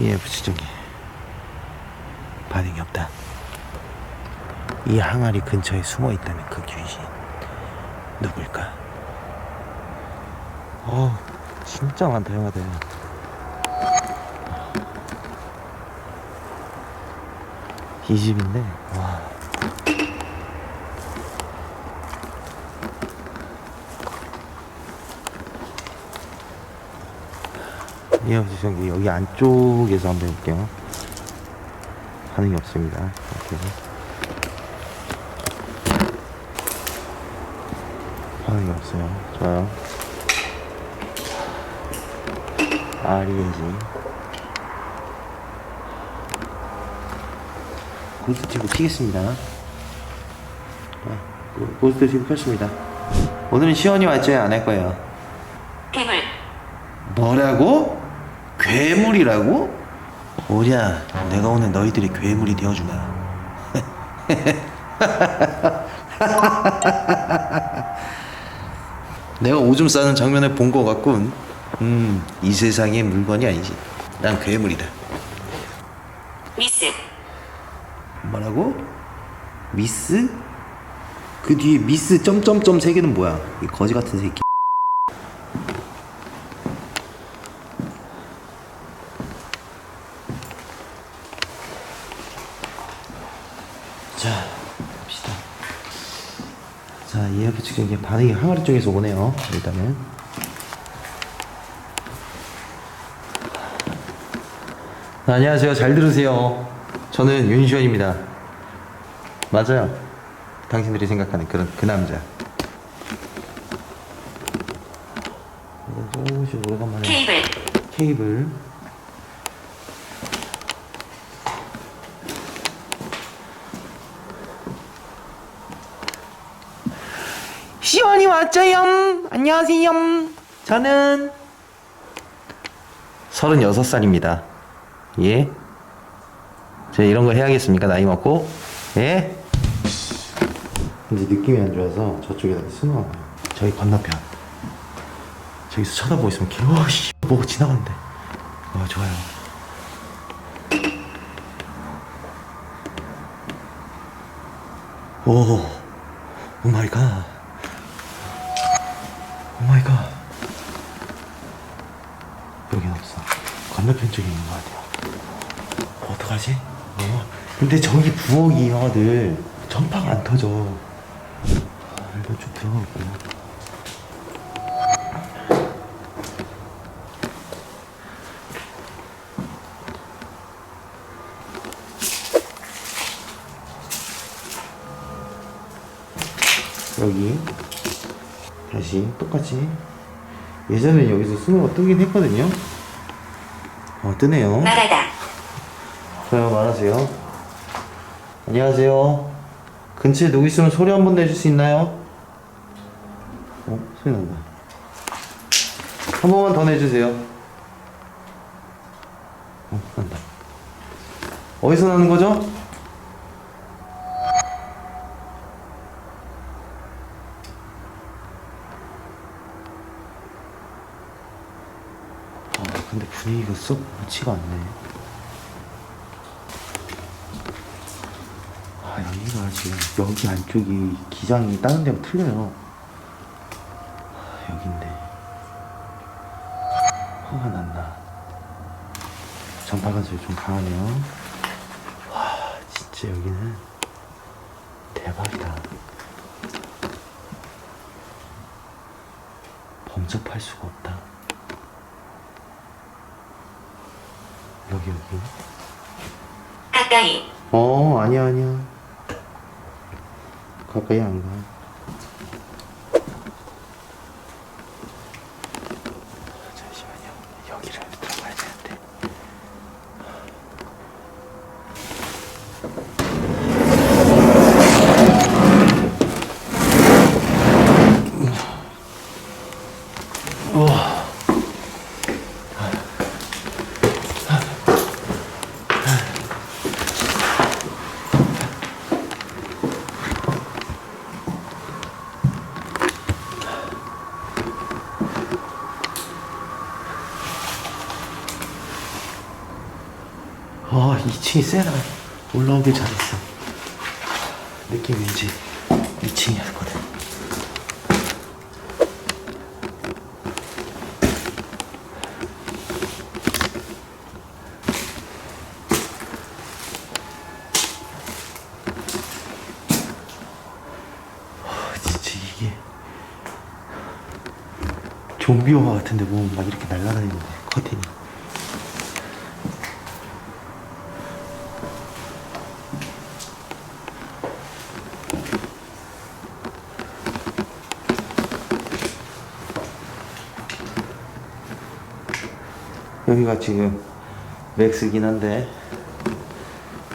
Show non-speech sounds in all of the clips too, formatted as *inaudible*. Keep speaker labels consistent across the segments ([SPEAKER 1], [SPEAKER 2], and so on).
[SPEAKER 1] EF 추적기 반응이 없다. 이 항아리 근처에 숨어 있다는 그 귀신 누굴까? 어, 진짜 많다 형아들. 이 집인데 와. 예, 여기 여기 안쪽에서 한번 해볼게요. 반응이 없습니다. 이렇게 해서. 반응이 없어요. 좋아요. RENG. 고스트 튜브 키겠습니다. 자, 고- 고스트 튜브 켰습니다. 오늘은 시원이 왔지 안할 거예요.
[SPEAKER 2] 괴물
[SPEAKER 1] 뭐라고? 괴물이라고? 오랴, 내가 오늘 너희들의 괴물이 되어주마. *laughs* 내가 오줌 싸는 장면을 본 것 같군. 음, 이 세상의 물건이 아니지. 난 괴물이다.
[SPEAKER 2] 미스
[SPEAKER 1] 뭐라고? 미스? 그 뒤에 미스 점점점 세 개는 뭐야? 이 거지 같은 새끼. 자, 봅시다. 자, 이렇게 지금 이게 반응이 항아리 쪽에서 오네요. 일단은. 안녕하세요. 잘 들으세요. 저는 윤시원입니다. 맞아요. 당신들이 생각하는 그런 그 남자. 조금씩 오래간만에
[SPEAKER 2] 케이블
[SPEAKER 1] 케이블. 시원이 왔죠요. 안녕하세요. 저는 36살입니다. 예? 제가 이런 거 해야겠습니까? 나이 먹고? 예? 근데 느낌이 안 좋아서 저쪽에다 숨어가요. 저기 건너편. 저기서 쳐다보고 있으면 개, 와, 씨, 뭐가 지나가는데. 와, 좋아요. 오, 오 마이 갓. 오 마이 갓. 여긴 없어. 건너편 쪽에 있는 것 같아요. 어떡하지? 어. 근데 저기 부엌이 형아들 전파가 안 터져. 아, 일단 좀 들어가 볼게요. 여기 다시 똑같이 예전에 여기서 스노가 뜨긴 했거든요. 어 뜨네요.
[SPEAKER 2] 나가다
[SPEAKER 1] 저요 말하세요. 안녕하세요. 근처에 누구 있으면 소리 한 번 내줄 수 있나요? 어 소리 난다. 한 번만 더 내주세요. 어 난다. 어디서 나는 거죠? 아 분위기가 썩 좋지가 않네. 아 여기가 지금 여기 안쪽이 기장이 다른 데랑 틀려요. 아, 여긴데 화가 난다. 전파가 좀 강하네요. 와 진짜 여기는 대박이다. 범접할 수가 없다. 여기 여기.
[SPEAKER 2] 가까이
[SPEAKER 1] 어 아니야 아니야 가까이 안 가. 잠시만요 여기를 들어가야 되는데. 우와. 아 2층이 세다 올라오길 잘했어. 느낌 왠지 2층이었 거든 아, 진짜 이게 좀비 영화 같은데 뭐막 이렇게 날아다니는 데 커튼이 여기가 지금 맥스긴 한데.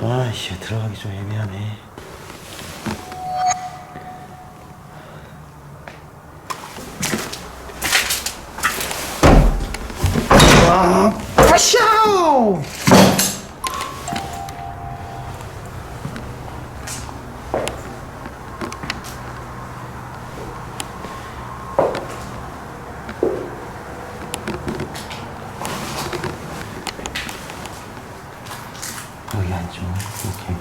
[SPEAKER 1] 아씨 들어가기 좀 애매하네. 와 아샤오 여기 안쪽 이렇게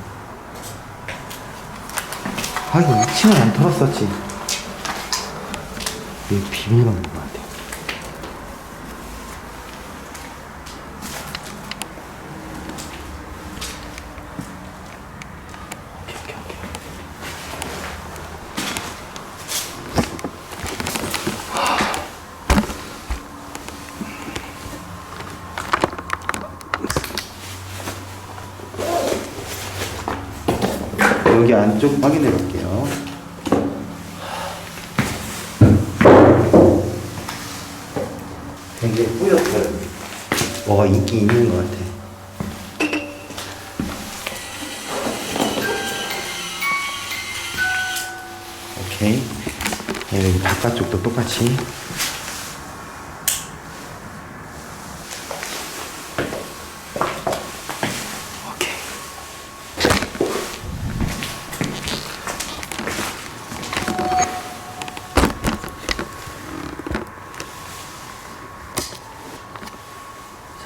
[SPEAKER 1] 하긴 2층은 안 털었었지. 이게 비밀번호인 것 같아. 오케이 오케이 오케이. 여기 안쪽 확인해 볼게요. 되게 뿌옇어요. 뭐가 인기 있는 것 같아. 오케이. 네, 여기 바깥쪽도 똑같이.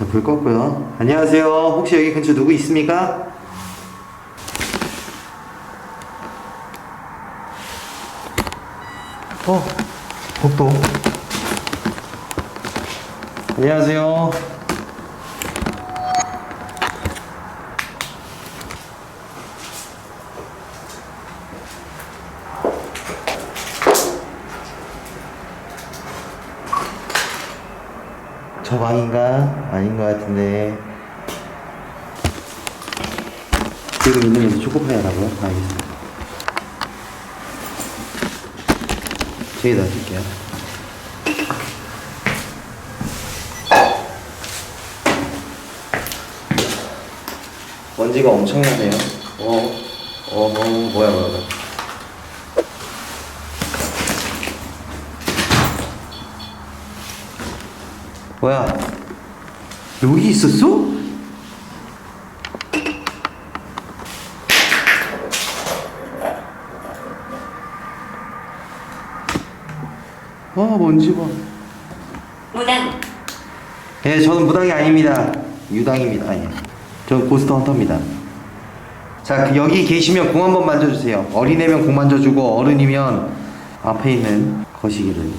[SPEAKER 1] 자, 불 껐고요. 안녕하세요. 혹시 여기 근처 누구 있습니까? 어, 복도. 안녕하세요. 저 방인가? 아닌 것 같은데. 지금 있는 게 초코파이 하라고요? 알겠습니다. 저기다 줄게요. 먼지가 엄청나네요. 어, 어, 어, 뭐야, 뭐야. 뭐야? 여기 있었어? 아, 먼지 봐.
[SPEAKER 2] 무당,
[SPEAKER 1] 예, 저는 무당이 아닙니다. 유당입니다. 아니, 저는 고스트 헌터입니다. 자, 그 여기 계시면 공 한번 만져주세요. 어린애면 공 만져주고 어른이면 앞에 있는 거시기를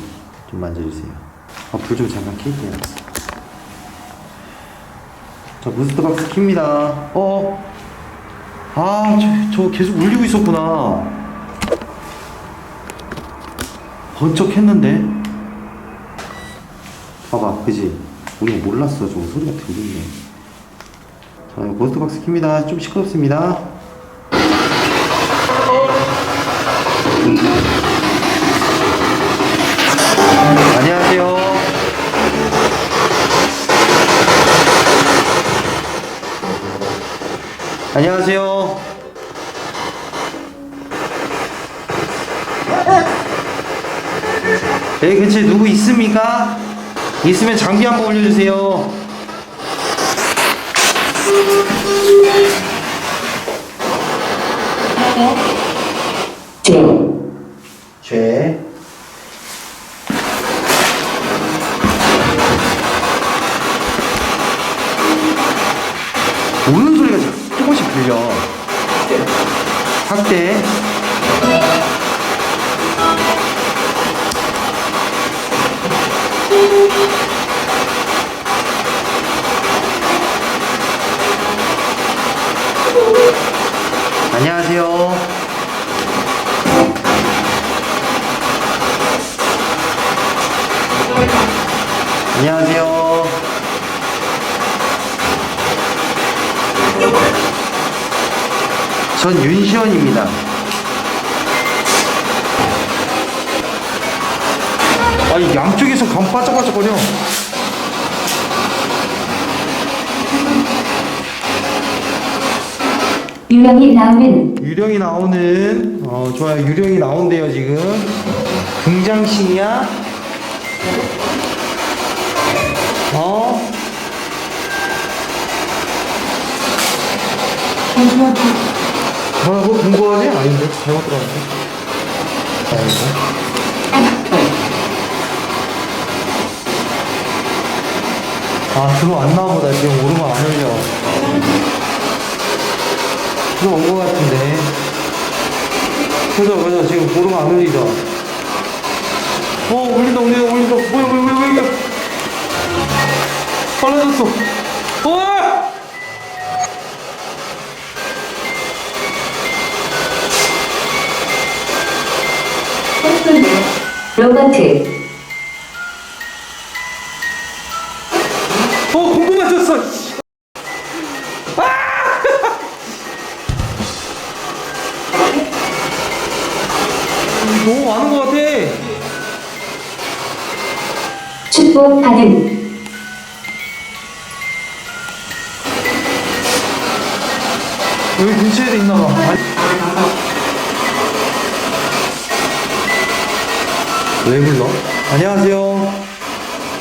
[SPEAKER 1] 좀 만져주세요. 아, 불 좀 잠깐 켤게요. 자, 부스트 박스 킵니다. 어? 아, 저, 저 계속 울리고 있었구나. 번쩍 했는데? 봐봐, 그지? 우리가 몰랐어. 저거 소리가 들리네. 자, 고스트 박스 킵니다. 좀 시끄럽습니다. 안녕하세요. 여기 근처에 누구 있습니까? 있으면 장비 한번 올려주세요. 죄. 무슨 소리 밀려. 확대. 안녕하세요. 안녕하세요. 전 윤시원입니다. 아니 양쪽에서 감 바짝바짝거려.
[SPEAKER 2] 유령이 나오는
[SPEAKER 1] 유령이 나오는 어 좋아요 유령이 나온대요 지금 등장신이야 어 뭐라고 공부하지 아닌데 잘못 들었는데 아이고 아 들어왔나 보다 지금 오르막 안 올려 들어온 것 같은데. 그죠, 그죠. 지금 보름 안 올리죠. 어, 올린다, 올린다, 올린다. 뭐야, 뭐야, 뭐야, 뭐야. 빨라졌어. 어!
[SPEAKER 2] 로버트
[SPEAKER 1] 어. 씨. 아! 너무 많은 것 같아.
[SPEAKER 2] 축복받은
[SPEAKER 1] 여기 근처에도 있나 봐. 아니. 왜 불러? 안녕하세요.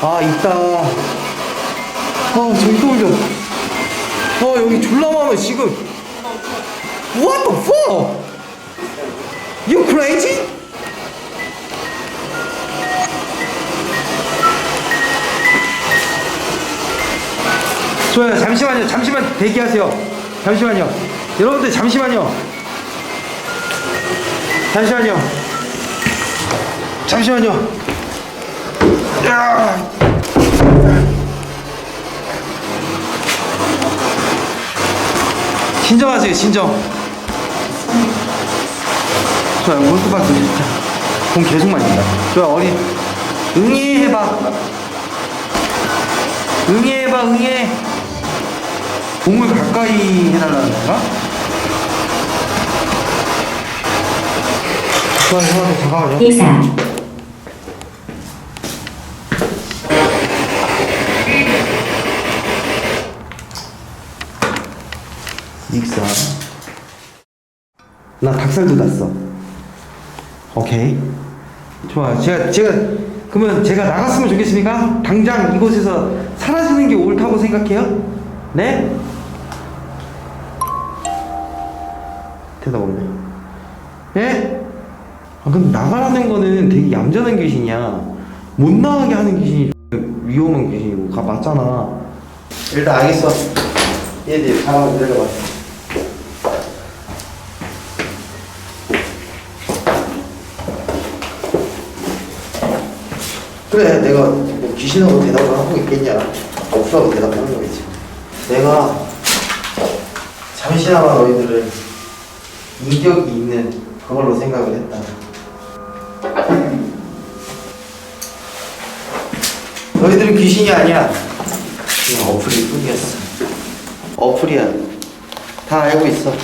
[SPEAKER 1] 아, 있다. 아, 저기 또 올려. 어, 여기 졸라 많아, 지금. What the fuck? You crazy? 좋아요. 잠시만요. 잠시만 대기하세요. 잠시만요. 여러분들 잠시만요. 잠시만요. 잠시만요. 야! 진정하세요. 진정. 좋아요. 골프박스 진짜. 공 계속 맞는다. 좋아. 어리. 응애해봐. 응애해봐. 응애. 공을 가까이 해달라는 건가? 좋아요, 좋아요, 잠깐만요.
[SPEAKER 2] 이사
[SPEAKER 1] 익사. 나 닭살도 났어. 오케이. 좋아요. 제가, 제가, 그러면 제가 나갔으면 좋겠습니까? 당장 이곳에서 사라지는 게 옳다고 생각해요? 네? 대답 없네. 예? 아, 근데 나가라는 거는 되게 얌전한 귀신이야. 못 나가게 하는 귀신이 위험한 귀신이고, 가 맞잖아. 일단 알겠어. 얘들 가만 내려가. 그래, 내가 뭐 귀신하고 대답을 하고 있겠냐. 없어하고 대답하는 거겠지. 내가 잠시나마 너희들을 인격이 있는 그걸로 생각을 했다. 너희들은 귀신이 아니야. 그냥 어플일 뿐이었어. 어플이야. 다 알고 있어.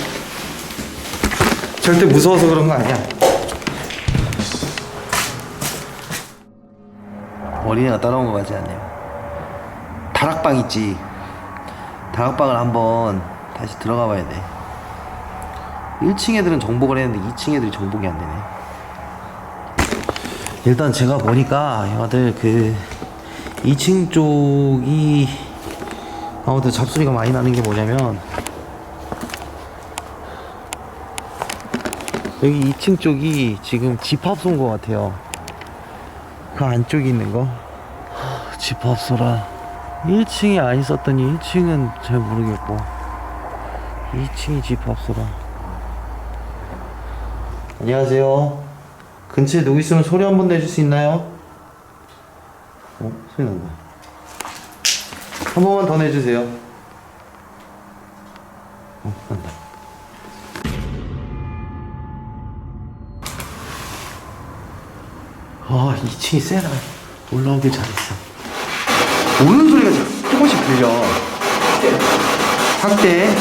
[SPEAKER 1] 절대 무서워서 그런 거 아니야. 어린애가 따라온 것 같지 않네요. 다락방 있지. 다락방을 한번 다시 들어가 봐야 돼. 1층 애들은 정복을 했는데 2층 애들이 정복이 안 되네. 일단 제가 보니까 형아들 그 2층 쪽이 아무튼 잡소리가 많이 나는 게 뭐냐면 여기 2층 쪽이 지금 집합소인 것 같아요. 그 안쪽에 있는 거? 하, 집합소라. 1층이 안 있었더니 1층은 잘 모르겠고. 2층이 집합소라. 안녕하세요. 근처에 누구 있으면 소리 한 번 내줄 수 있나요? 어? 소리 난다. 한 번만 더 내주세요 2층이 세다 올라오길 잘했어 우는 소리가 조금씩 들려. 확대.